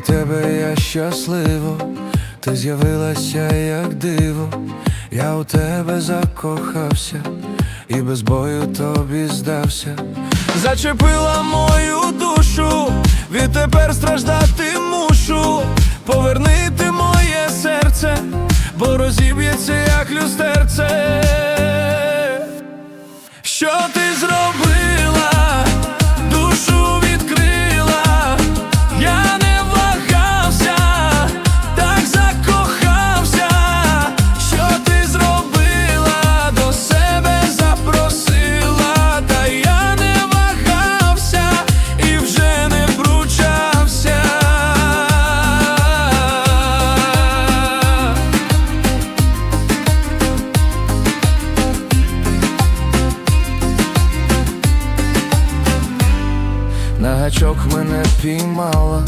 до тебе я щасливо, ти з'явилася як диво, я у тебе закохався і без бою тобі здався. Зачепила мою душу, відтепер страждати мушу, повернити моє серце, бо розіб'ється як люстерце. Що ти мене піймала,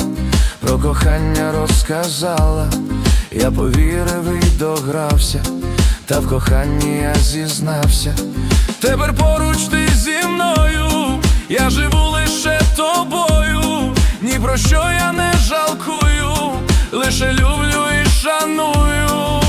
про кохання розказала, я повірив і догрався, та в коханні я зізнався. Тепер поруч ти зі мною, я живу лише тобою, ні про що я не жалкую, лише люблю і шаную.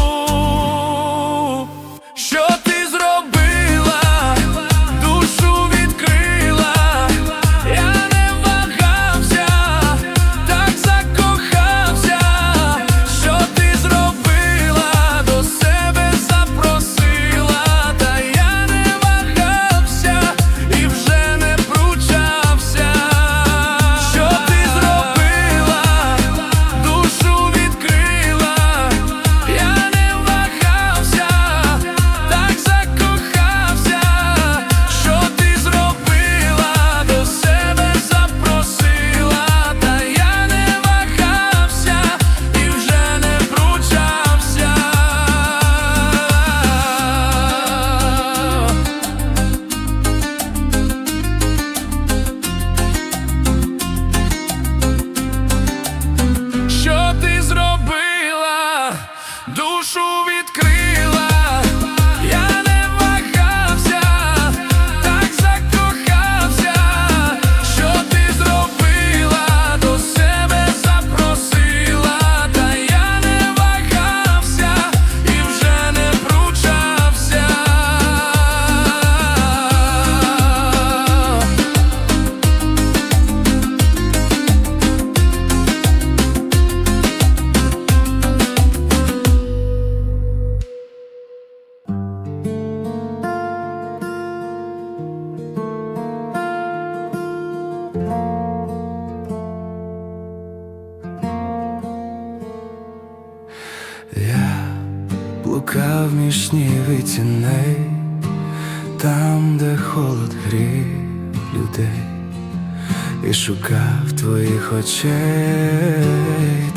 Очей,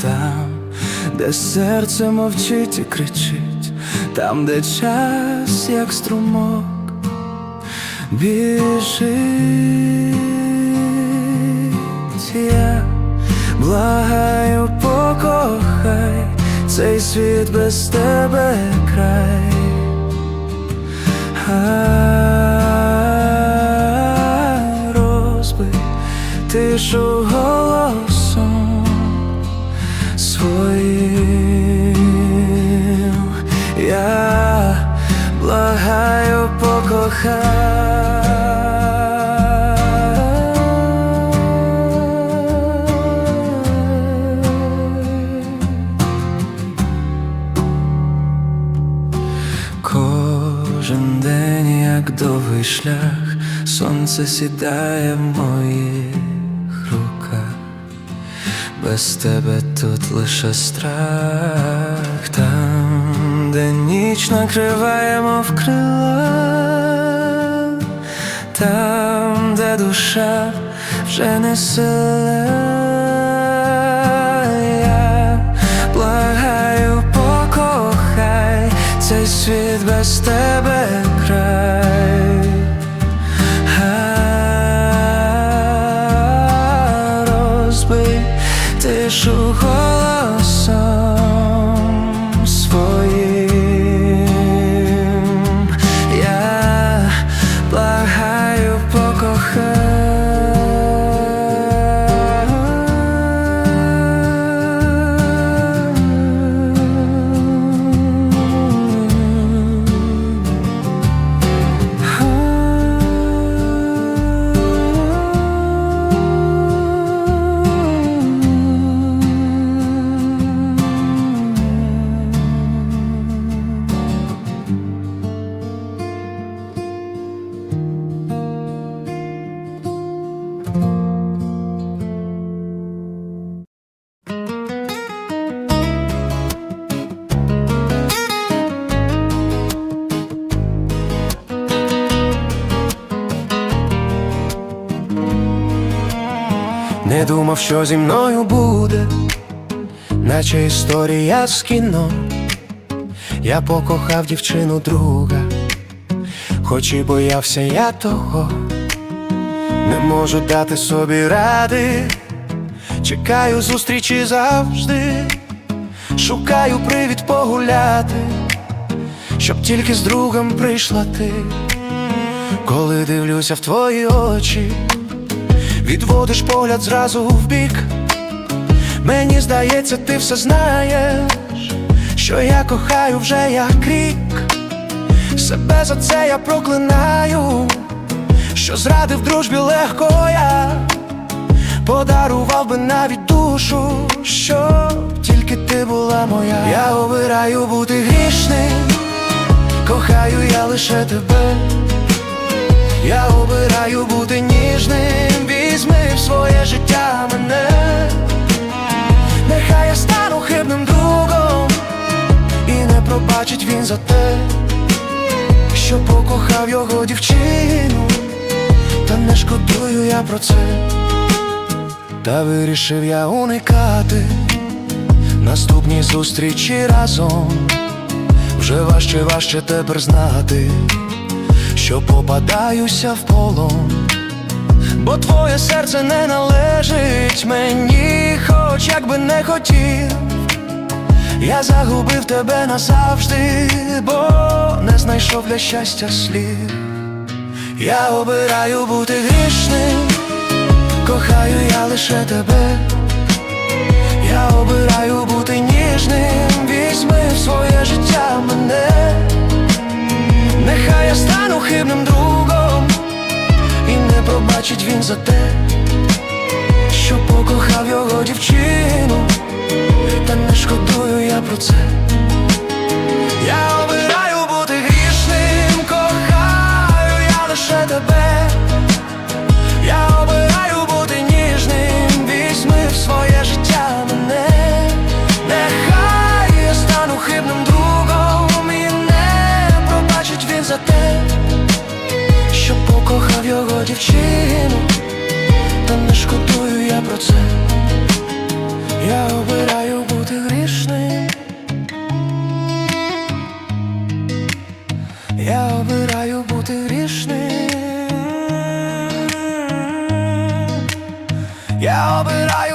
там, де серце мовчить і кричить, там, де час, як струмок, біжить я благаю, покохай цей світ без тебе край. А, розбий тишу Кожен день, як довгий шлях, сонце сідає в моїх руках. Без тебе тут лише страх, там, де ніч накриває, мов крила, там, де душа вже не сила. Я благаю, покохай цей світ без тебе думав, що зі мною буде, наче історія з кіно. Я покохав дівчину друга, хоч і боявся я того, не можу дати собі ради, чекаю зустрічі завжди, шукаю привід погуляти, щоб тільки з другом прийшла ти, коли дивлюся в твої очі, відводиш погляд зразу в бік. Мені здається, ти все знаєш, що я кохаю вже як рік. Себе за це я проклинаю, що зрадив дружбі легко я подарував би навіть душу, щоб тільки ти була моя. Я обираю бути грішним, кохаю я лише тебе. Я обираю бути ніжним, візьми в своє життя мене. Нехай я стану хибним другом, і не пробачить він за те, що покохав його дівчину, та не шкодую я про це. Та вирішив я уникати наступні зустрічі разом. Вже важче, важче тепер знати, що попадаюся в полон. Бо твоє серце не належить мені, хоч як би не хотів, я загубив тебе назавжди, бо не знайшов для щастя слів. Я обираю бути грішним, кохаю я лише тебе. Я обираю бути ніжним, візьми в своє життя мене. Нехай я стану хибним другом, і не пробачить він за те, що покохав його дівчину, та не шкодую я про це. Я що покохав його дівчину, та не шкодую я про це. Я обираю бути грішним. Я обираю бути грішним. Я обираю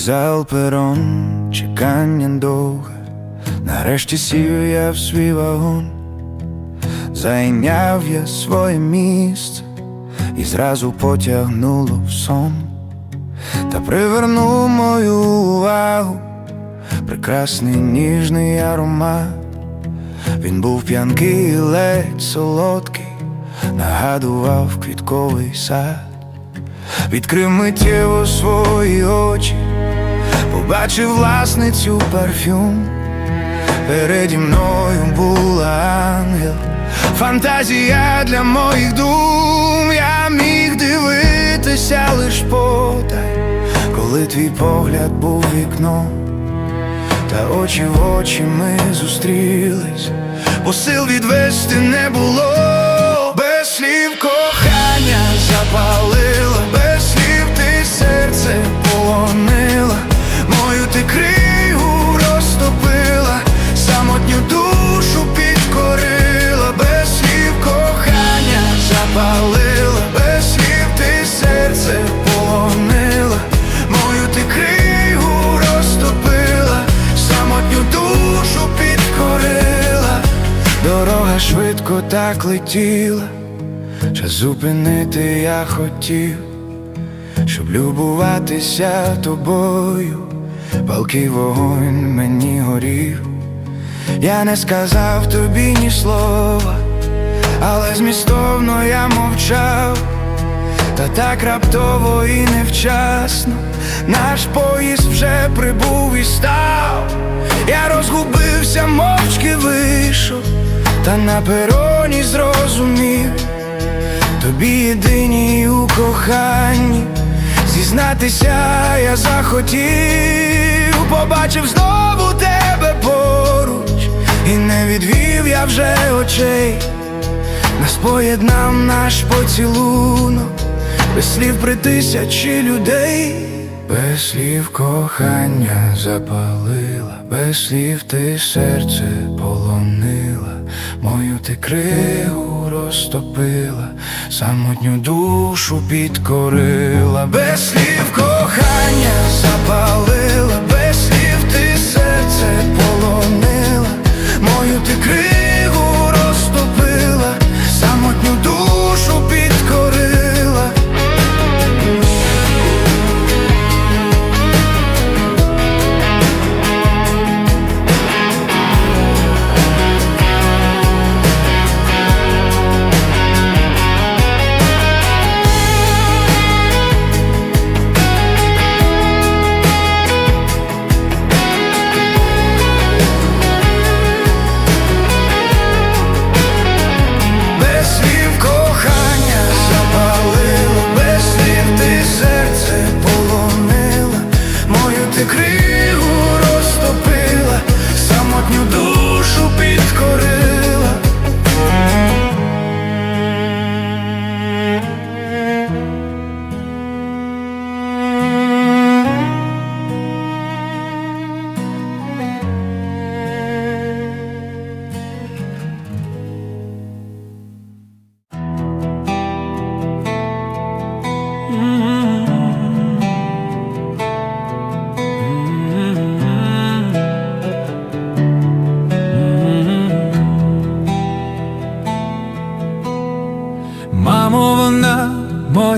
Вокзал перон, чекання довге, нарешті сів я в свій вагон, зайняв я своє місце. І зразу потягнуло в сон, та привернув мою увагу, прекрасний ніжний аромат. Він був п'янкий, ледь солодкий, нагадував квітковий сад. Відкрив миттєво свої очі, побачив власницю парфюм. Переді мною була ангел, фантазія для моїх дум. Я міг дивитися лиш потай, коли твій погляд був вікном, та очі в очі ми зустрілись, бо сил відвести не було, без слів кохання запалила, так летіла. Час зупинити я хотів, щоб любуватися тобою, палкий вогонь мені горів. Я не сказав тобі ні слова, але змістовно я мовчав, Та так раптово і невчасно наш поїзд вже прибув і став. Я розгубився, мовчки вийшов, та на пероні зрозумів, тобі єдиній у коханні, зізнатися я захотів, побачив знову тебе поруч, і не відвів я вже очей. Нас поєднав наш поцілунок, без слів при тисячі людей, без слів кохання запалила, без слів ти серце полонила, мою ти кригу розтопила, самотню душу підкорила, без слів кохання запалила,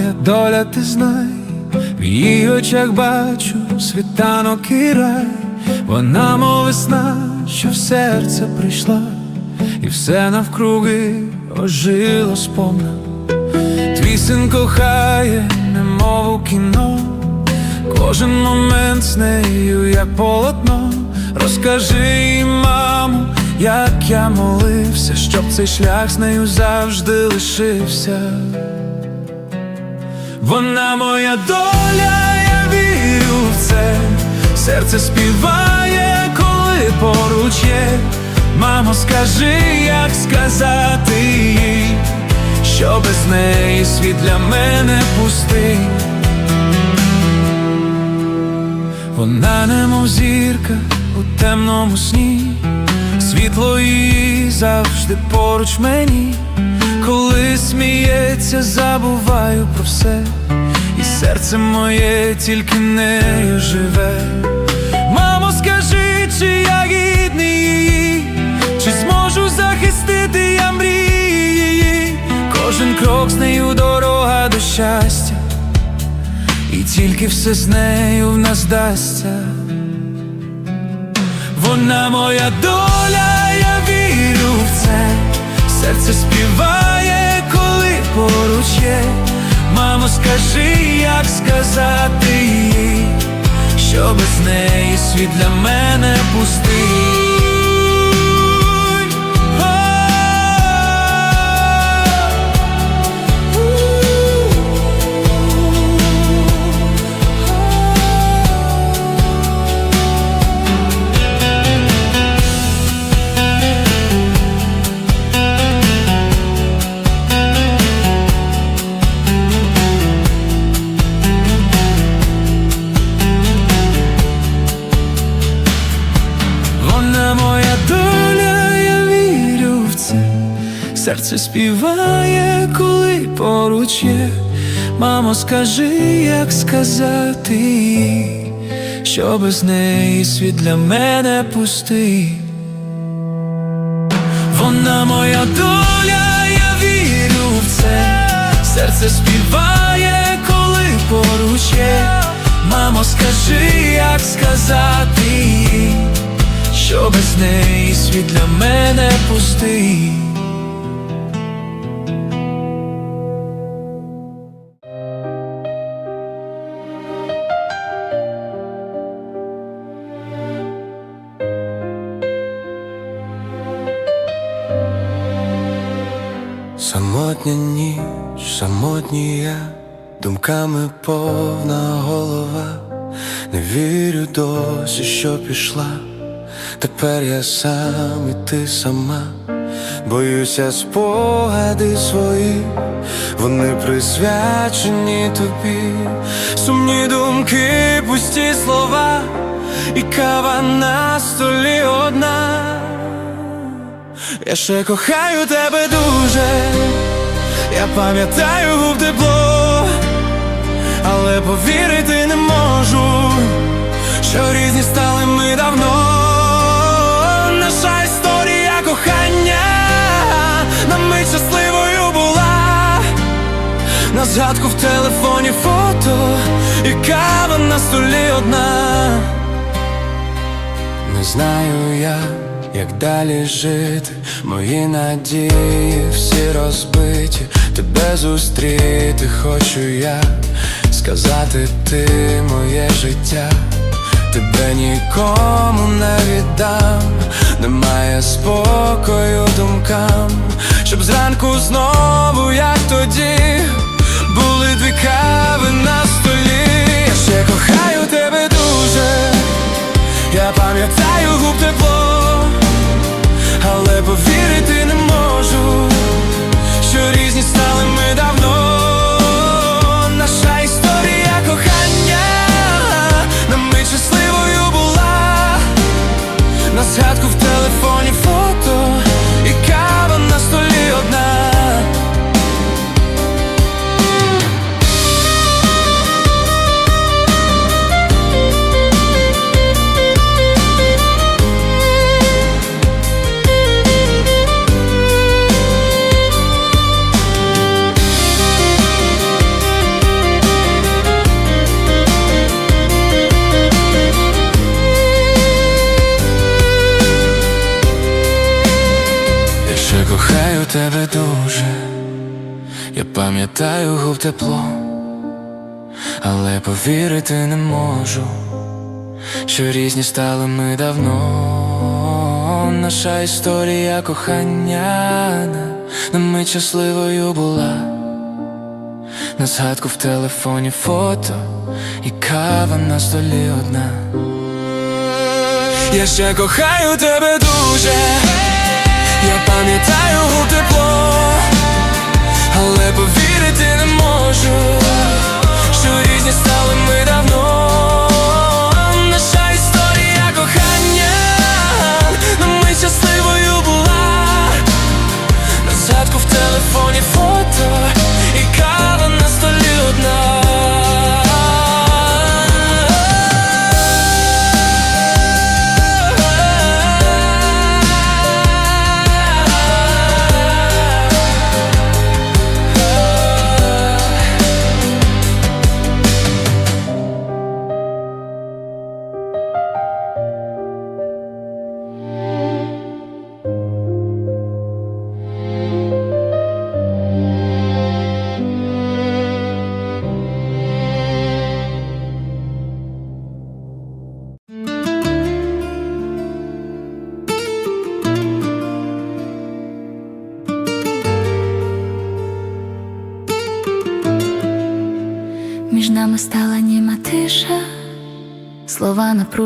моя доля, ти знай, в її очах бачу світанок і рай, вона мов весна, що в серце прийшла, і все навкруги ожило сповна. Твій син кохає, немов у кіно, кожен момент з нею, як полотно. Розкажи їй, як я молився, щоб цей шлях з нею завжди лишився. Вона моя доля, я вірю в це, серце співає, коли поруч є. Мамо, скажи, як сказати їй, що без неї світ для мене пустий. Вона немов зірка у темному сні, світло її завжди поруч мені, коли сміється, забуваю про все, і серце моє тільки нею живе. Мамо, скажи, чи я гідний її, чи зможу захистити я мрії її, кожен крок з нею дорога до щастя. І тільки все з нею в нас дасться. Вона моя доля, серце співає, коли поруч є. Мамо, скажи, як сказати їй, що без неї світ для мене пустий. Серце співає, коли поруч є. Мамо, скажи, як сказати що без неї світ для мене пустий. Вона моя доля, я вірю в це. Серце співає, коли поруч є. Мамо, скажи, як сказати що без неї світ для мене пустий. Самотня ніч, самотній я, думками повна голова. Не вірю досі, що пішла. Тепер я сам і ти сама. Боюся спогади свої, вони присвячені тобі. Сумні думки, пусті слова, і кава на столі одна. Я ще кохаю тебе дуже, я пам'ятаю губ тепло, але повірити не можу, що різні стали ми давно. Наша історія кохання на мить щасливою була. На згадку в телефоні фото і кава на столі одна. Не знаю я, як далі жити, мої надії всі розбиті, тебе зустріти хочу я, сказати ти моє життя, тебе нікому не віддам, немає спокою думкам, щоб зранку знову, як тоді, були дві кави на столі. Я ще кохаю тебе дуже. Я пам'ятаю губ тепло, тепло, але повірити не можу, що різні стали ми давно. Наша історія кохання на, мить щасливою була. На згадку в телефоні фото і кава на столі одна. Я ще кохаю тебе дуже, я пам'ятаю тепло, але повірити можу, що різні стали ми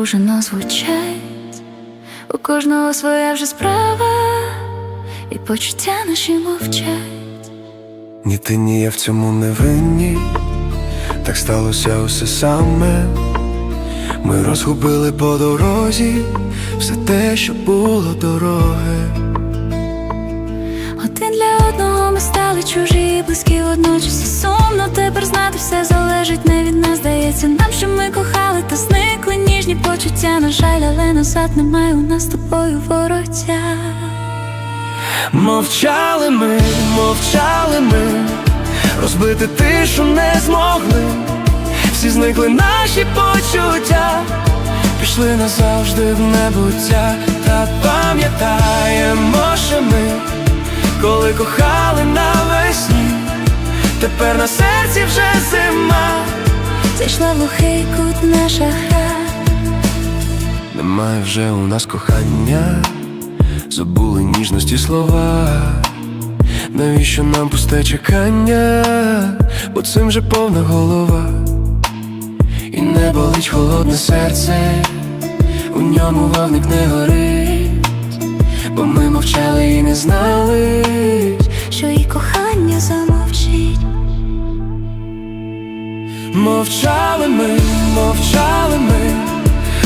напружено звучать, у кожного своя вже справа, і почуття наші мовчать. Ні ти, ні я в цьому не винні, так сталося усе саме. Ми розгубили по дорозі все те, що було дороге. Один для одного ми стали чужі, близькі водночас і сумно тепер знати все залежить не від нас. Здається, нам, що ми кохали, почуття. На жаль, але назад немає у нас з тобою вороття. Мовчали ми, мовчали ми, розбити тишу не змогли. Всі зникли наші почуття, пішли назавжди в небуття, та пам'ятаємо, що ми, коли кохали навесні, тепер на серці вже зима. Зайшла в глухий кут наша гра. Немає вже у нас кохання, забули ніжності слова, Навіщо нам пусте чекання? Бо цим же повна голова. І не болить холодне серце, у ньому вогник не горить, бо ми мовчали і не знали. що і кохання замовчить. Мовчали ми, мовчали ми,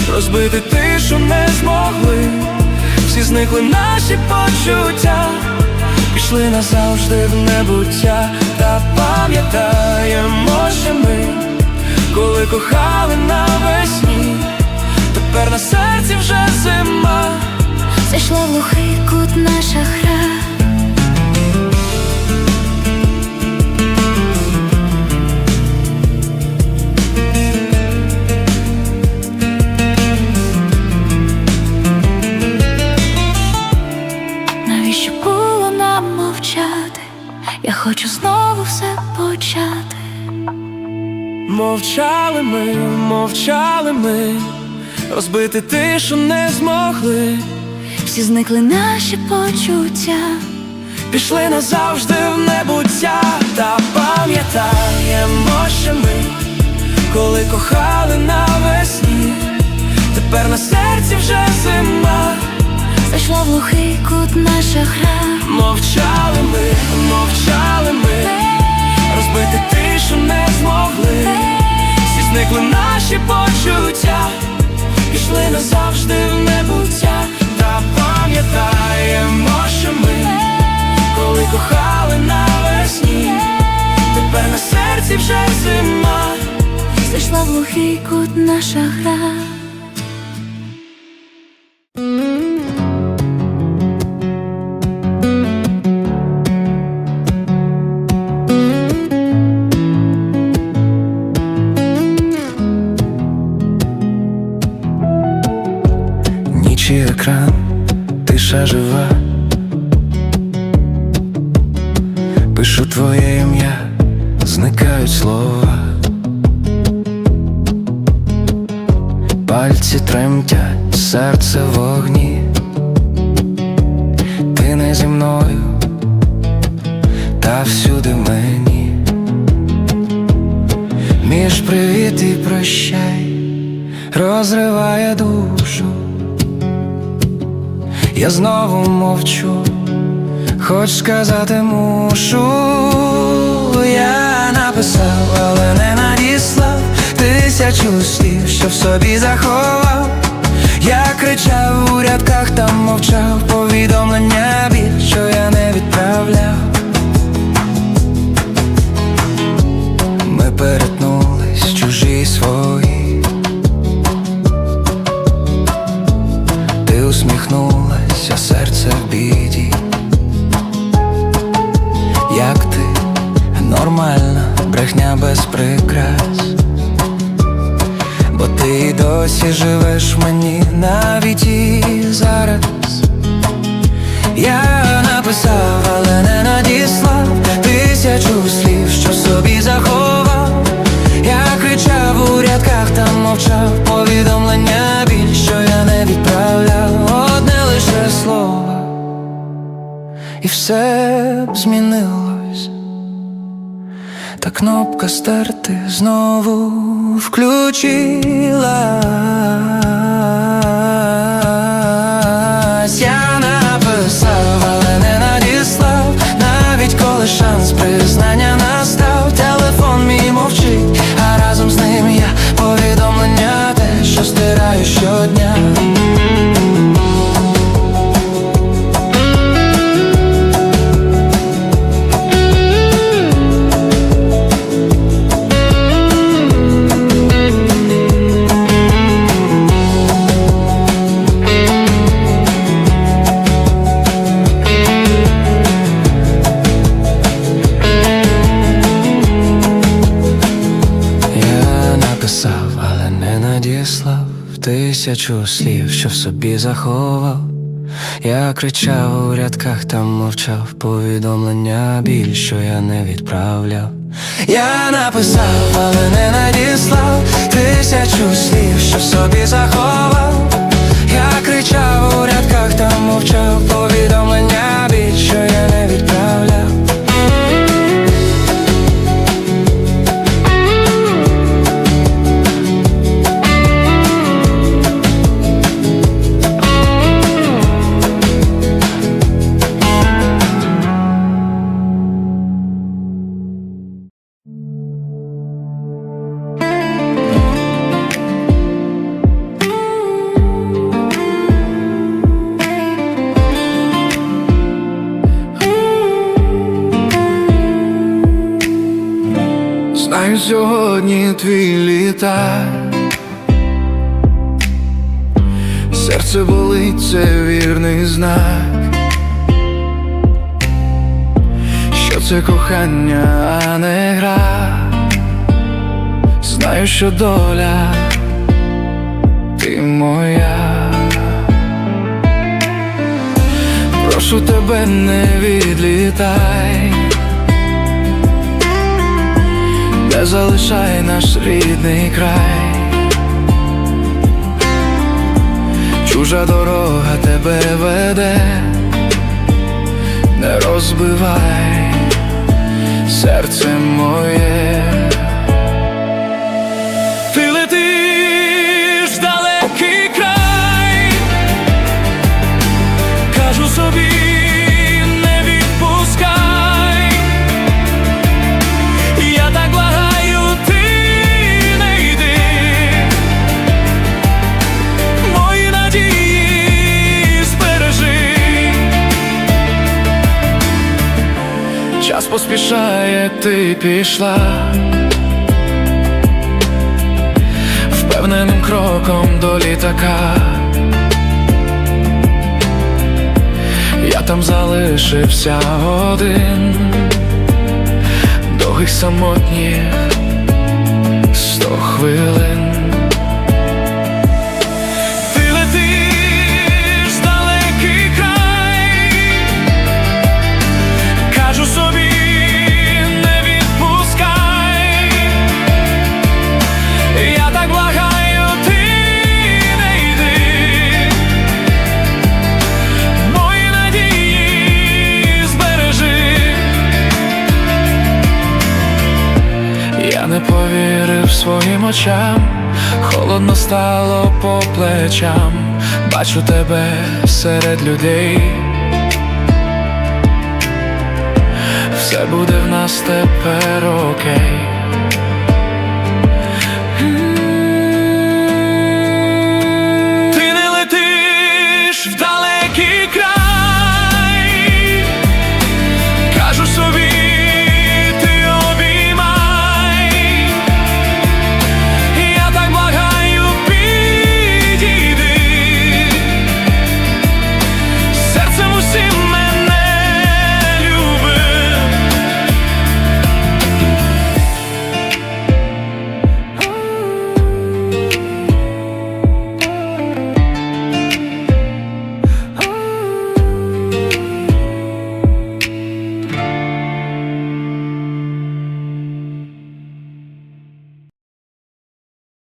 розбити тишу не змогли, всі зникли наші почуття, пішли назавжди в небуття, та пам'ятаємо, що ми, коли кохали навесні, тепер на серці вже зима. Зайшла в глухий кут наша гра. Хочу знову все почати. Мовчали ми, мовчали ми, розбити тишу не змогли. Всі зникли наші почуття. Пішли назавжди в небуття, та пам'ятаємо, що ми, коли кохали навесні, тепер на серці вже зима. Зайшла в глухий кут наша гра. Мовчали ми, мовчали ми, розбити тишу не змогли. Всі зникли наші почуття, пішли назавжди в небуття, та пам'ятаємо, що ми, коли кохали навесні, тепер на серці вже зима. Зайшла в глухий кут наша гра. Ніч екран, тиша жива. Пишу твоє ім'я, зникають слова. Пальці тремтять, серце вогні. Ти не зі мною, та всюди в мені. Між привіт і прощай розриває душу. Я знову мовчу, хоч сказати мушу. Я написав, але не надіслав тисячу слів, що в собі заховав. Я кричав у рядках, там мовчав повідомлення біль, що я не відправляв. Тисячу слів, що в собі заховав. Я кричав у рядках, там мовчав повідомлення біль, що я не відправляв. Я написав, але не надіслав тисячу слів, що в собі заховав. Твій літа. Серце болить, це вірний знак. Що це кохання, а не гра. Знаю, що доля ти моя. Прошу тебе, не відлітай. Залишай наш рідний край. Чужа дорога тебе веде, не розбивай серце моє. Поспішає, ти пішла. Впевненим кроком до літака. Я там залишився один, довгих самотніх сто хвилин. Своїм очам, холодно стало по плечам, бачу тебе серед людей. Все буде в нас тепер окей.